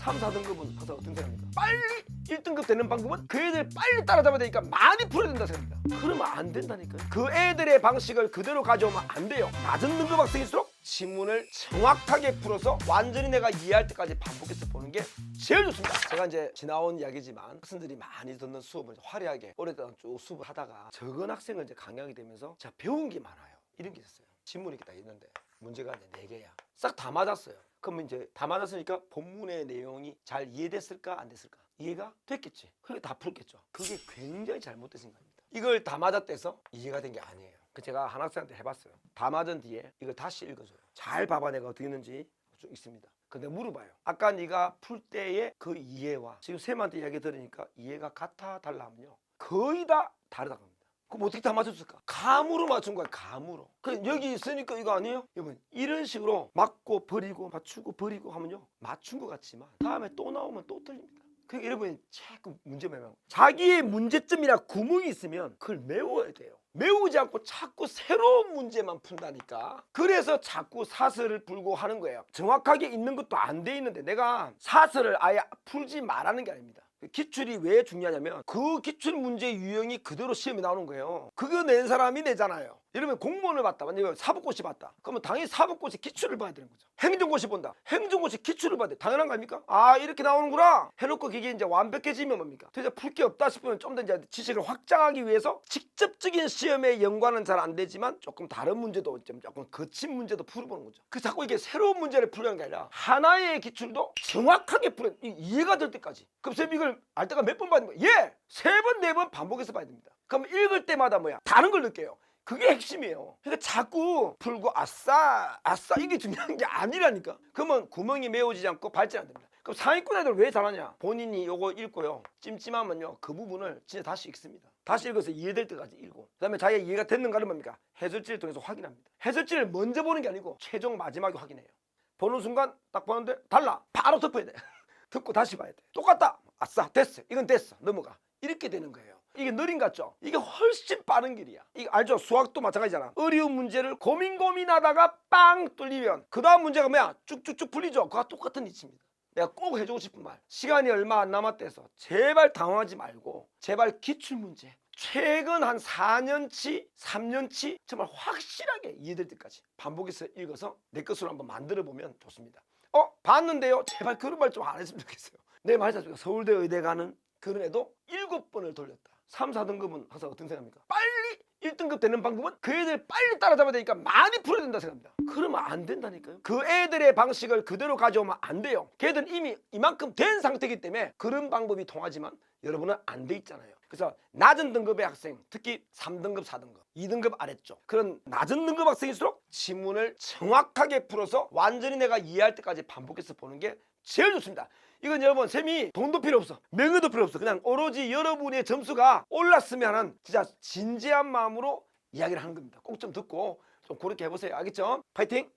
3, 4등급은 항상 어떤 생각입니까? 빨리 1등급 되는 방법은 그 애들 빨리 따라잡아야 되니까 많이 풀어야 된다 생각합니다. 그러면 안 된다니까요. 그 애들의 방식을 그대로 가져오면 안 돼요. 낮은 등급 학생일수록 지문을 정확하게 풀어서 완전히 내가 이해할 때까지 반복해서 보는 게 제일 좋습니다. 제가 이제 지나온 이야기지만 학생들이 많이 듣는 수업을 화려하게 오랫동안 쭉 수업을 하다가 적은 학생을 이제 강의하게 되면서 제가 배운 게 많아요. 이런 게 있었어요. 지문이 이렇게 딱 있는데 문제가 이제 네 개야. 싹 다 맞았어요. 그러면 이제 다 맞았으니까 본문의 내용이 잘 이해됐을까 안 됐을까? 이해가 됐겠지. 그러니까 다 풀겠죠. 그게 굉장히 잘못된 생각입니다. 이걸 다 맞았대서 이해가 된 게 아니에요. 그 제가 한 학생한테 해봤어요. 다 맞은 뒤에 이걸 다시 읽어줘요. 잘 봐봐 내가 어떻게 했는지 쭉 있습니다. 근데 물어봐요. 아까 네가 풀 때의 그 이해와 지금 쌤한테 이야기 들으니까 이해가 같아 달라 하면요. 거의 다 다르다고. 그럼 어떻게 다 맞췄을까? 감으로 맞춘 거야, 감으로. 그 여기 있으니까 이거 아니에요? 여러분 이런 식으로 맞고 버리고 맞추고 버리고 하면요 맞춘 것 같지만 다음에 또 나오면 또 틀립니다. 그러니까 여러분이 자꾸 문제 매면 자기의 문제점이나 구멍이 있으면 그걸 메워야 돼요. 메우지 않고 자꾸 새로운 문제만 푼다니까. 그래서 자꾸 사설을 풀고 하는 거예요. 정확하게 있는 것도 안 돼 있는데 내가 사설을 아예 풀지 말라는 게 아닙니다. 기출이 왜 중요하냐면 그 기출 문제 유형이 그대로 시험에 나오는 거예요. 그거 낸 사람이 내잖아요. 여러분 공무원을 봤다. 만약에 사법고시 봤다. 그러면 당연히 사법고시 기출을 봐야 되는 거죠. 행정고시 본다. 행정고시 기출을 봐야 돼. 당연한 거 아닙니까? 아 이렇게 나오는구나. 해놓고 그게 이제 완벽해지면 뭡니까? 도대체 풀 게 없다 싶으면 좀 더 이제 지식을 확장하기 위해서 직접적인 시험에 연관은 잘 안 되지만 조금 다른 문제도 좀 조금 거친 문제도 풀어보는 거죠. 그 자꾸 이게 새로운 문제를 풀려는 게 아니라 하나의 기출도 정확하게 풀어 이- 이해가 될 때까지. 이걸 알 때가 몇번 되는 거예요? 예, 세 번 네 번 반복해서 봐야 됩니다. 그럼 읽을 때마다 뭐야? 다른 걸 느껴요. 그게 핵심이에요. 그러니까 자꾸 풀고 아싸 아싸 이게 중요한 게 아니라니까. 그러면 구멍이 메워지지 않고 발전 안 됩니다. 그럼 상위권 애들 왜 잘하냐? 본인이 요거 읽고요. 찜찜하면요. 그 부분을 진짜 다시 읽습니다. 다시 읽어서 이해될 때까지 읽고 그다음에 자기가 이해가 됐는가를 뭡니까? 해설지를 통해서 확인합니다. 해설지를 먼저 보는 게 아니고 최종 마지막에 확인해요. 보는 순간 딱 보는데 달라. 바로 덮어야 돼. 듣고 다시 봐야 돼. 똑같다. 아싸 됐어. 이건 됐어. 넘어가. 이렇게 되는 거예요. 이게 느린 같죠? 이게 훨씬 빠른 길이야. 이거 알죠? 수학도 마찬가지잖아. 어려운 문제를 고민 고민하다가 빵 뚫리면 그 다음 문제가 뭐야? 쭉쭉쭉 풀리죠? 그와 똑같은 이치입니다. 내가 꼭 해주고 싶은 말. 시간이 얼마 안 남았대서 제발 당황하지 말고 제발 기출 문제. 최근 한 4년치, 3년치 정말 확실하게 이해될 때까지 반복해서 읽어서 내 것으로 한번 만들어 보면 좋습니다. 어 봤는데요. 제발 그런 말 좀 안 했으면 좋겠어요. 내 말자 서울대 의대 가는 그런 애도 일곱 번을 돌렸다. 3, 4등급은 항상 어떤 생각입니까? 빨리 1등급 되는 방법은 그 애들 빨리 따라잡아야 되니까 많이 풀어야 된다 생각합니다. 그러면 안 된다니까요. 그 애들의 방식을 그대로 가져오면 안 돼요. 걔들은 이미 이만큼 된 상태이기 때문에 그런 방법이 통하지만 여러분은 안 돼 있잖아요. 그래서 낮은 등급의 학생, 특히 3등급, 4등급, 2등급 아래쪽 그런 낮은 등급 학생일수록 지문을 정확하게 풀어서 완전히 내가 이해할 때까지 반복해서 보는 게 제일 좋습니다. 이건 여러분 쌤이 돈도 필요 없어 명예도 필요 없어 그냥 오로지 여러분의 점수가 올랐으면 하는 진짜 진지한 마음으로 이야기를 하는 겁니다. 꼭 좀 듣고 좀 그렇게 해보세요. 알겠죠? 파이팅!